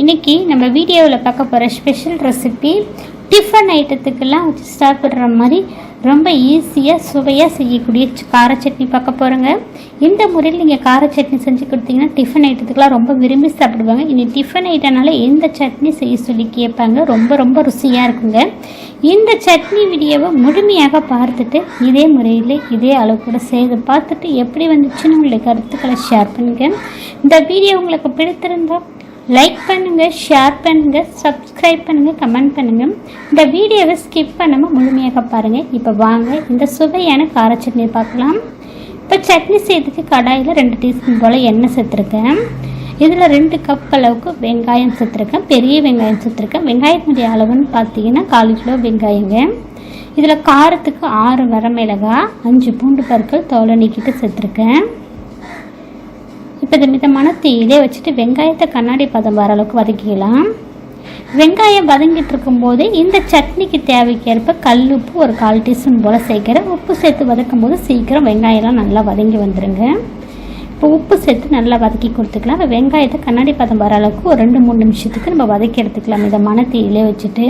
இன்றைக்கி நம்ம வீடியோவில் பார்க்க போகிற ஸ்பெஷல் ரெசிபி டிஃபன் ஐட்டத்துக்கெல்லாம் வச்சு சாப்பிட்ற மாதிரி ரொம்ப ஈஸியாக சுவையாக செய்யக்கூடிய கார சட்னி பார்க்க போகிறோங்க இந்த முறையில் நீங்கள் கார சட்னி செஞ்சு கொடுத்தீங்கன்னா டிஃபன் ஐட்டத்துக்கெலாம் ரொம்ப விரும்பி சாப்பிடுவாங்க. இனி டிஃபன் ஐட்டனால எந்த சட்னி செய்ய சொல்லி கேட்பாங்க? ரொம்ப ரொம்ப ருசியாக இருக்குங்க. இந்த சட்னி வீடியோவை முழுமையாக பார்த்துட்டு இதே முறையில் இதே அளவு கூட செய்து பார்த்துட்டு எப்படி வந்துச்சுன்னு உங்களுடைய கருத்துக்களை ஷேர் பண்ணுங்க. இந்த வீடியோ உங்களுக்கு பிடித்திருந்தா லைக் பண்ணுங்கள் ஷேர் பண்ணுங்கள் சப்ஸ்கிரைப் பண்ணுங்கள் கமெண்ட் பண்ணுங்கள் இந்த வீடியோவை ஸ்கிப் பண்ணாமல் முழுமையாக பாருங்கள் இப்போ வாங்க இந்த சுவையான கார சட்னியை பார்க்கலாம். இப்போ சட்னி செய்யறதுக்கு கடாயில் ரெண்டு டீஸ்பூன் போல் எண்ணெய் சேர்த்துருக்கேன். இதில் ரெண்டு கப் அளவுக்கு வெங்காயம் சேர்த்துருக்கேன். பெரிய வெங்காயம் சேர்த்துருக்கேன். வெங்காயத்தினுடைய அளவுன்னு பார்த்தீங்கன்னா கால் கிலோ வெங்காயங்க. இதில் காரத்துக்கு ஆறு வரமிளகா அஞ்சு பூண்டு பற்கள் தோலை நீக்கிட்டு சேர்த்துருக்கேன். இப்போ இந்த மிதமான தீயிலே வச்சுட்டு வெங்காயத்தை கண்ணாடி பதம் வர அளவுக்கு வதக்கிக்கலாம். வெங்காயம் வதங்கிட்டு இருக்கும்போது இந்த சட்னிக்கு தேவைக்கேற்ப கல் உப்பு ஒரு கால் டீஸ்பூன் போல் சேர்க்குறேன் உப்பு சேர்த்து வதக்கும் போது சீக்கிரம் வெங்காயம்லாம் நல்லா வதங்கி வந்துடுங்க இப்போ உப்பு சேர்த்து நல்லா வதக்கி கொடுத்துக்கலாம். இப்போ வெங்காயத்தை கண்ணாடி பதம் வர அளவுக்கு ஒரு ரெண்டு மூணு நிமிஷத்துக்கு நம்ம வதக்கி எடுத்துக்கலாம். இதை தீயிலே வச்சுட்டு.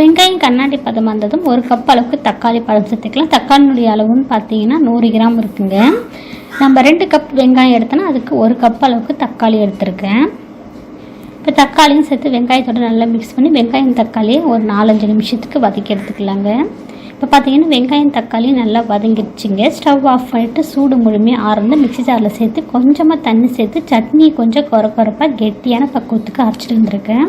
வெங்காயம் கண்ணாடி பதம் வந்ததும் ஒரு கப் அளவுக்கு தக்காளி பழம் சேர்த்துக்கலாம். தக்காளினுடைய அளவுன்னு பார்த்தீங்கன்னா நூறு கிராம் இருக்குங்க. நம்ம ரெண்டு கப் வெங்காயம் எடுத்தோன்னா அதுக்கு ஒரு கப் அளவுக்கு தக்காளி எடுத்திருக்கேன். இப்போ தக்காளியும் சேர்த்து வெங்காயத்தோட நல்லா மிக்ஸ் பண்ணி வெங்காயம் தக்காளியை ஒரு நாலஞ்சு நிமிஷத்துக்கு வதக்கி எடுத்துக்கலாங்க. இப்போ பார்த்தீங்கன்னா வெங்காயம் தக்காளி நல்லா வதங்கிடுச்சிங்க. ஸ்டவ் ஆஃப் பண்ணிட்டு சூடு முழுமையாக ஆறந்து மிக்ஸி ஜாரில் சேர்த்து கொஞ்சமாக தண்ணி சேர்த்து சட்னி கொஞ்சம் குறை குறைப்பாக கெட்டியான பக்குவத்துக்கு அரைச்சிட்டு வந்திருக்கேன்.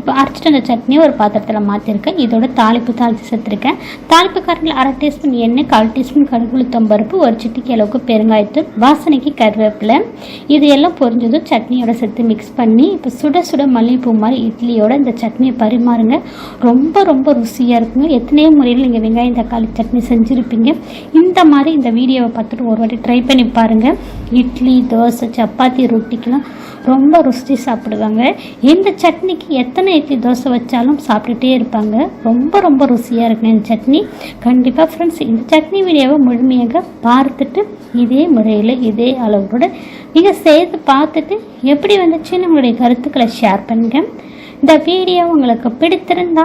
இப்போ அரைச்சிட்டு அந்த சட்னியை ஒரு பாத்திரத்தில் மாற்றிருக்கேன் இதோட தாளிப்பு தாளித்து சேர்த்துருக்கேன். தாளிப்பு காரத்தில் அரை டீஸ்பூன் எண்ணெய் கால் டீஸ்பூன் கடுகுளுத்தம் பருப்பு ஒரு சிட்டிக்கு அளவுக்கு பெருங்காயத்தூள் வாசனைக்கு கருவேப்பிலை. இது எல்லாம் பொரிஞ்சதும் சட்னியோட சேர்த்து மிக்ஸ் பண்ணி இப்போ சுட சுட மல்லிகைப்பூ மாதிரி இட்லியோட இந்த சட்னியை பரிமாறுங்க. ரொம்ப ரொம்ப ருசியாக இருக்குங்க. எத்தனையோ முறையில் நீங்கள் வெங்காயம் தக்காளி சட்னி செஞ்சுருப்பீங்க. இந்த மாதிரி இந்த வீடியோவை பார்த்துட்டு ஒரு வாட்டி ட்ரை பண்ணி பாருங்கள் இட்லி தோசை சப்பாத்தி ரொட்டிக்கெலாம் ரொம்ப ருசி சாப்பிடுவாங்க. இந்த சட்னிக்கு எத்தனை இட்லி தோசை வச்சாலும் சாப்பிட்டுட்டே இருப்பாங்க. ரொம்ப ரொம்ப ருசியாக இருக்கும் இந்த சட்னி. கண்டிப்பாக ஃப்ரெண்ட்ஸ் இந்த சட்னி வீடியோவை முழுமையாக பார்த்துட்டு இதே முறையில் இதே அளவோட நீங்கள் செய்து பார்த்துட்டு எப்படி வந்துச்சுன்னு உங்களுடைய கருத்துக்களை ஷேர் பண்ணுங்க. இந்த வீடியோ உங்களுக்கு பிடித்திருந்தா